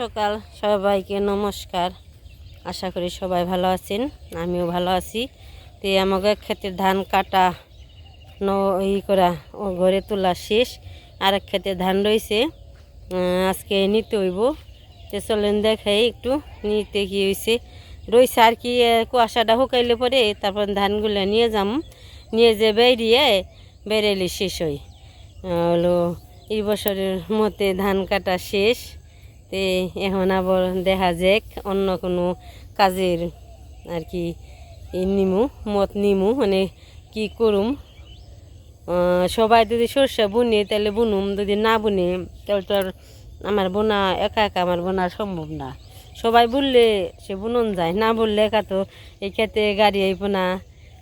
সকাল সবাইকে নমস্কার। আশা করি সবাই ভালো আছেন আমিও ভালো আছি। তো আমাকে ক্ষেতের ধান কাটা ন ই করা ও ঘরে তোলা শেষ। আর এক ক্ষেতে ধান রয়েছে আজকে নিতে হইব। তো চলেন দেখাই একটু নিতে কি হয়েছে রয়েছে আর কি কুয়াশাটা শুকাইলে পরে তারপর ধানগুলো নিয়ে যাম। নিয়ে যে বেরিয়ে বেরাইলে শেষ আহ, হলো এই বছরের মতে ধান কাটা শেষ। তে এখন আবার দেখা যাক অন্য কোনো কাজের আর কি নিমু, মত নিমু মানে কি করুম। সবাই যদি সর্ষে বুনে, তাহলে বুনুম, যদি না বুনে, তাহলে তো আর আমার বোনা, একা একা আমার বোনা সম্ভব না। সবাই বললে সে বুনন যায়, না বললে একা তো এই ক্ষেতে গাড়ি আইব না,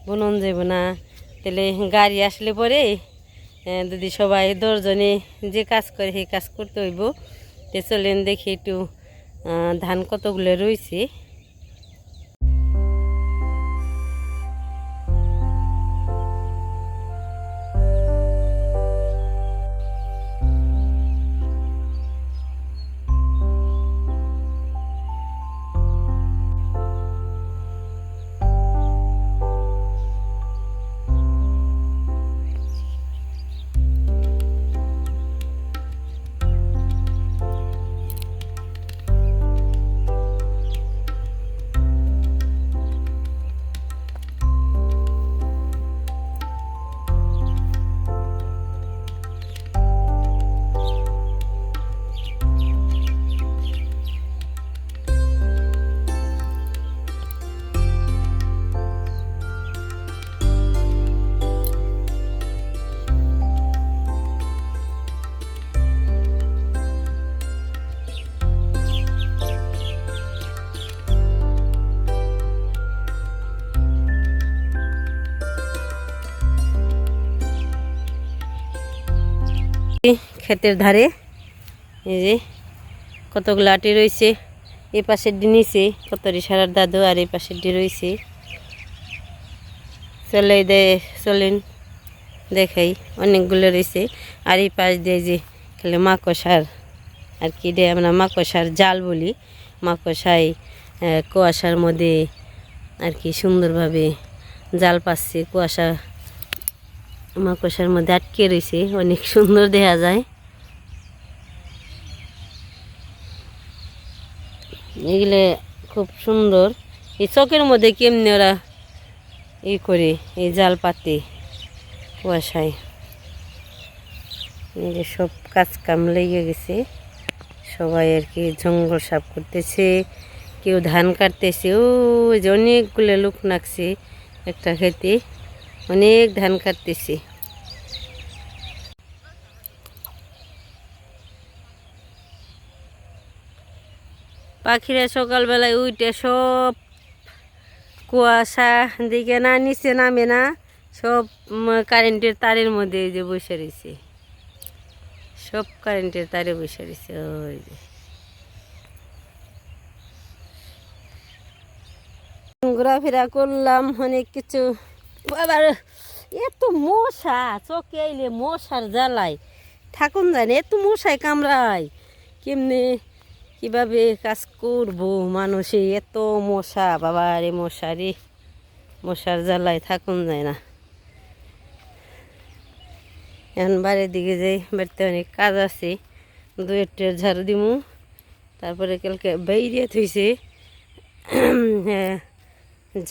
বুনন যাইব না। তাহলে গাড়ি আসলে পরে যদি সবাই দশজনে যে কাজ করে, সেই কাজ করতে হইব। তে দেখি একটু ধান কতগুলো রয়েছে। ক্ষেতের ধারে। এই যে কতগুলো আটি রয়েছে এই পাশের ডি নিচে কতরি সারার দাদু আর এই পাশের ডি রয়েছে। চলে দে, চলেন দেখাই অনেকগুলো রয়েছে। আর এই পাশ দিয়ে যে খেলে মাকসার আর কি রে আমরা মাকসার জাল বলি। মাকসাই কুয়াশার মধ্যে আর কি সুন্দরভাবে জাল পাচ্ছে। কুয়াশা মাকসার মধ্যে আটকে রয়েছে, অনেক সুন্দর দেখা যায়। এগুলো খুব সুন্দর। এই চকের মধ্যে কেমনি ওরা ই করে, এই জাল পাতে কুয়াশায়। যে সব কাজ কাম লেগে গেছে। সবাই আর কি জঙ্গল সাফ করতেছে, কেউ ধান কাটতেছে, ও যে অনেকগুলো লোক নাকছে একটা খেতে অনেক ধান কাটতেছে। পাখিরা সকালবেলায় উঠে সব কুয়াশা, দিকে না, নিচে নামে না, সব কারেন্টের তারের মধ্যে যে বসে রয়েছে। সব কারেন্টের তারে বসে রয়েছে, ওই যে। ঘোরাফেরা করলাম, অনেক কিছু। আবার এত মশা, চোখে এলে মশার জ্বালায়। থাকুন জানে, এত মশায় কামড়ায়। কেমনে কীভাবে কাজ করব? মানুষে এত মশা বাবা রে মশা রে। মশার জ্বালায় থাকুন যায় না। এখন বাড়ির দিকে যাই, বাড়িতে অনেক কাজ আছে। দু একটা ঝাড়ু দিমু। তারপরে কালকে বাইরে থইছে।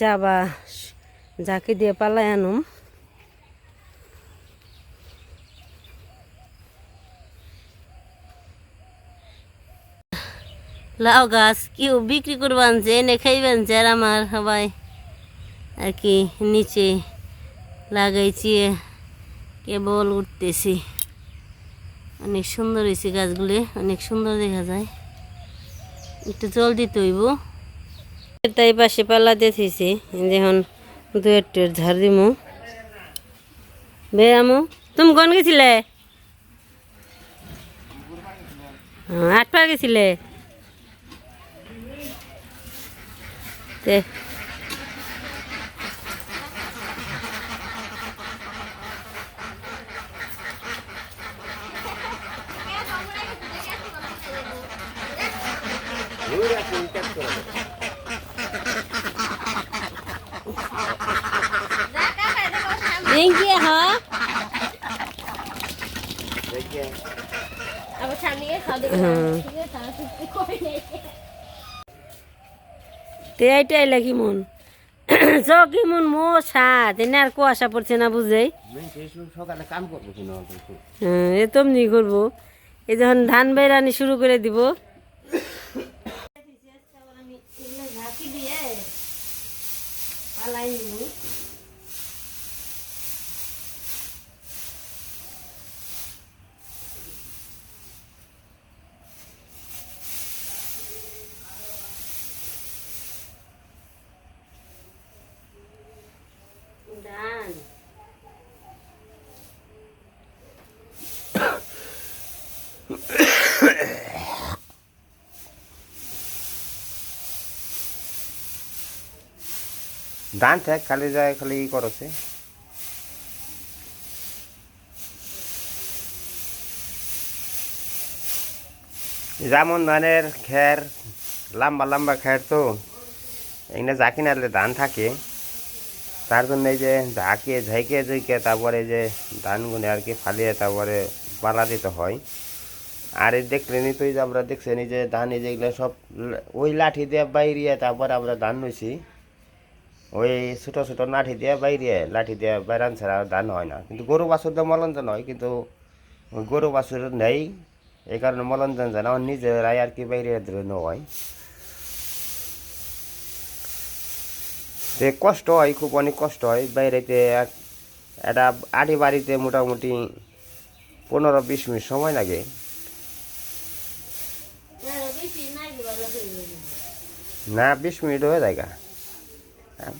যাবা, যাকে দিয়ে পালাই আনুম। লাউ গাছ কেউ বিক্রি করবে আনছে এনে খাইবে আনছে আর আমার সবাই আর কি নিচে লাগাইছি কেবল উঠতেছি। অনেক সুন্দর হয়েছে গাছগুলি অনেক সুন্দর দেখা যায়। একটু জল দিতে হইব। তাই পাশে পাল্লা দিয়েছি যখন দু একটু ঝাড় দিমু। বে আমু তুমি কোন গেছিলে? হ্যাঁ, আট পা গেছিলে? 对。林姐哈，林姐，啊不，你唱的，的唱的好的。তে এইটাই লাগি মন। চ কি মন মো সাত এনে আর কুয়াশা পড়ছে না বুঝেই। সকালে কাম করব হ্যাঁ এ তো করব। এই যখন ধান বেরানি শুরু করে দিব ধান ধান ঠেক, খালি যায়, খালি ই করছে। যেমন ধানের খের, লম্বা লম্বা খের তো এখানে জাকি নাড়লে ধান থাকে। তার জন্য এই যে ঝাঁকে ঝাঁকে ঝুঁকে তারপরে যে ধানগুলো আর কি ফালিয়ে তারপরে পালা দিতে হয়। আর এই দেখলেনি যে আমরা দেখছেন যে ধান এই যেগুলো সব ওই লাঠি দিয়ে বাইরিয়ে তারপরে আমরা ধান নইছি। ওই ছোটো ছোটো লাঠি দিয়ে বাইরে লাঠি দিয়ে বাইরান ছাড়া ধান হয় না। কিন্তু গরু বাছুর দিয়ে মলঞ্জন হয় কিন্তু গরু বাছুর নেই। এই কারণে মলঞ্জন যায় না আমার নিজেরাই আর কি বাইরে ধরে হয়। তে কষ্ট হয় খুব অনেক কষ্ট হয়। বাইরেতে এক একটা আটি বাড়িতে মোটামুটি পনেরো বিশ মিনিট সময় লাগে। না বিশ মিনিট হয়ে যায়।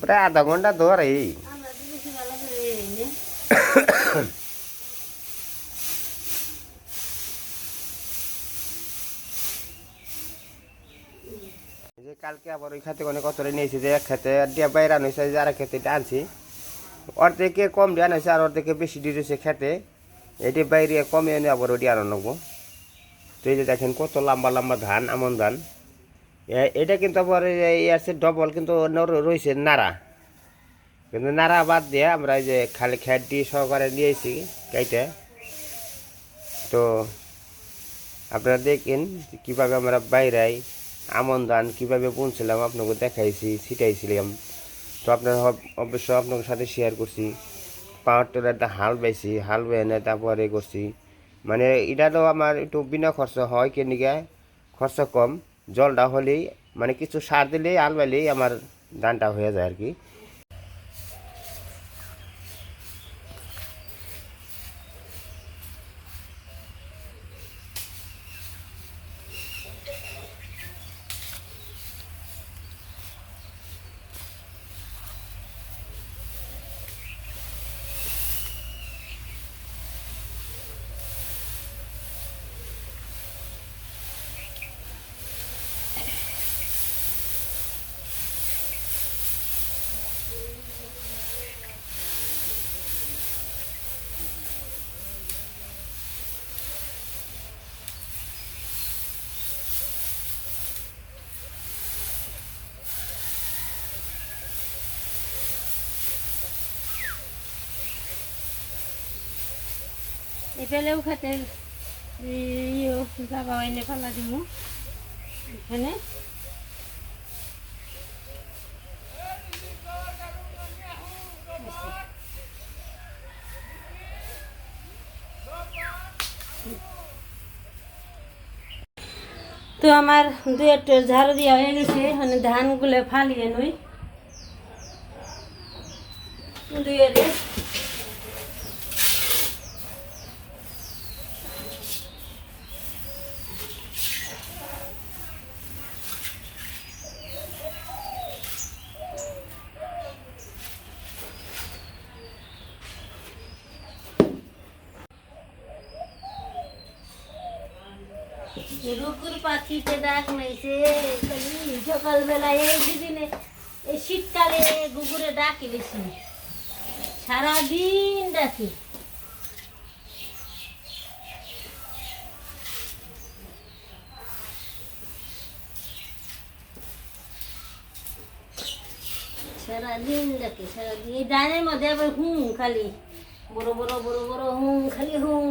প্রায় আধা ঘণ্টা ধরেই এই কালকে আবার ওই খাতে অনেক কতটা নিয়েছি যে এক খেতে দিয়ে বাইরে আনিছে যে আর খেতে আনছি। অর্ধেকে কম দিয়ে আনিছে আর অর্ধেকে বেশি দিয়ে দিয়েছে খেতে। এটি বাইরে কমে এনে আবার ওটি আনো নেব। তো এই যে দেখেন কত লম্বা লম্বা ধান, আমন ধান। এটা কিন্তু আবার আছে ডবল কিন্তু অন্য রয়েছে, নাড়া। কিন্তু নাড়া বাদ দিয়ে আমরা এই যে খালি খেট দিয়ে সহকারে নিয়েছি কাইটে তো আপনারা দেখেন কীভাবে আমরা বাইরাই আমন কীভাবে বুনছিলাম, আপনাকে দেখাইছি, ছিটাইছিলাম। তো আপনার অবশ্য আপনার সাথে শেয়ার করছি। পাওয়ার টেলারটা হাল বাইছি, হাল বেয়ে তারপরে করছি। মানে এটা তো আমার একটু বিনা খরচা হয় কেনিকে, খরচা কম। জলটা হলেই মানে কিছু সার দিলেই আলবাইলেই আমার ধানটা হয়ে যায় আর কি। এফেলেও খেতে ইয়ে যাবা এনে ফেলা দিব এখানে তো আমার দু একটা ঝাড়ু দেওয়া হয়ে গেছে মানে ধানগুলো ফালিয়ে নই। দুয়েরে রুকুর পাখিতে ডাক নাইছে খালি সকালবেলা এই দিনে এই শীতকালে গুগুরে ডাকে বেশি সারাদিন ডাকে। সারাদিন ডাকে, সারাদিন। এই ডানের মধ্যে আবার হুম খালি। বড় বড় বড় বড় হুম, খালি হুম।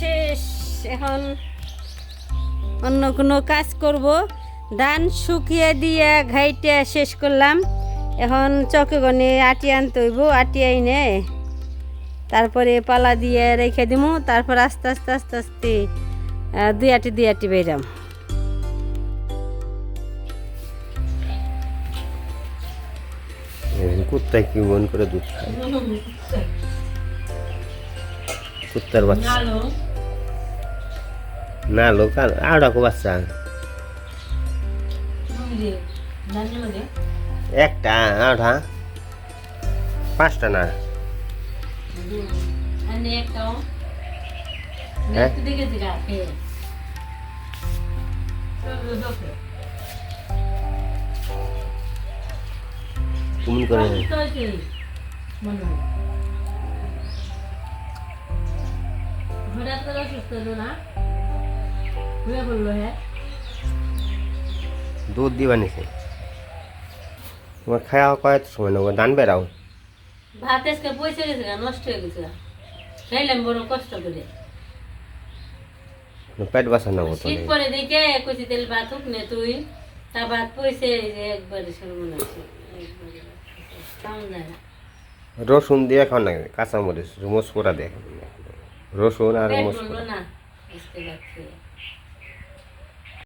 শেষ। এখন অন্য কোনো কাজ করব। ধান শুকিয়ে দিয়ে ঘাইটে শেষ করলাম। এখন চকে গনে আটি আনতে হইব আটি আইনে তারপরে পালা দিয়ে রেখে দিমু তারপর আস্তে আস্তে আস্তে আস্তে দুই আটি দুই আটি বেরাম। কুত্তায় কি মন করে দুধ খায়? কুত্তার বাচ্চা না লোক আর রাখো বাচ্চা একটা আঠা পাঁচটা না হ্যাঁ কুমিন করে হঠাৎ করে অসুস্থ হলো না? হয়ে বলল হ্যাঁ? দুধ দিবা নিছে। তোমার খাওয়া কয়েক সময় নেব দান বেড়াও ভাত আজকে পয়সা গেছে নষ্ট হয়ে গেছে। খাইলাম বড় কষ্ট করে। পেট বাসা নেব শীত পরে দেখে কচি তেল ভাত হোক নে তুই। তা ভাত পয়সা একবারে সর্বনাশ রসুন দিয়ে খাও না কাঁচামরিচ মোস পোড়া দিয়ে। রসুন আর পেট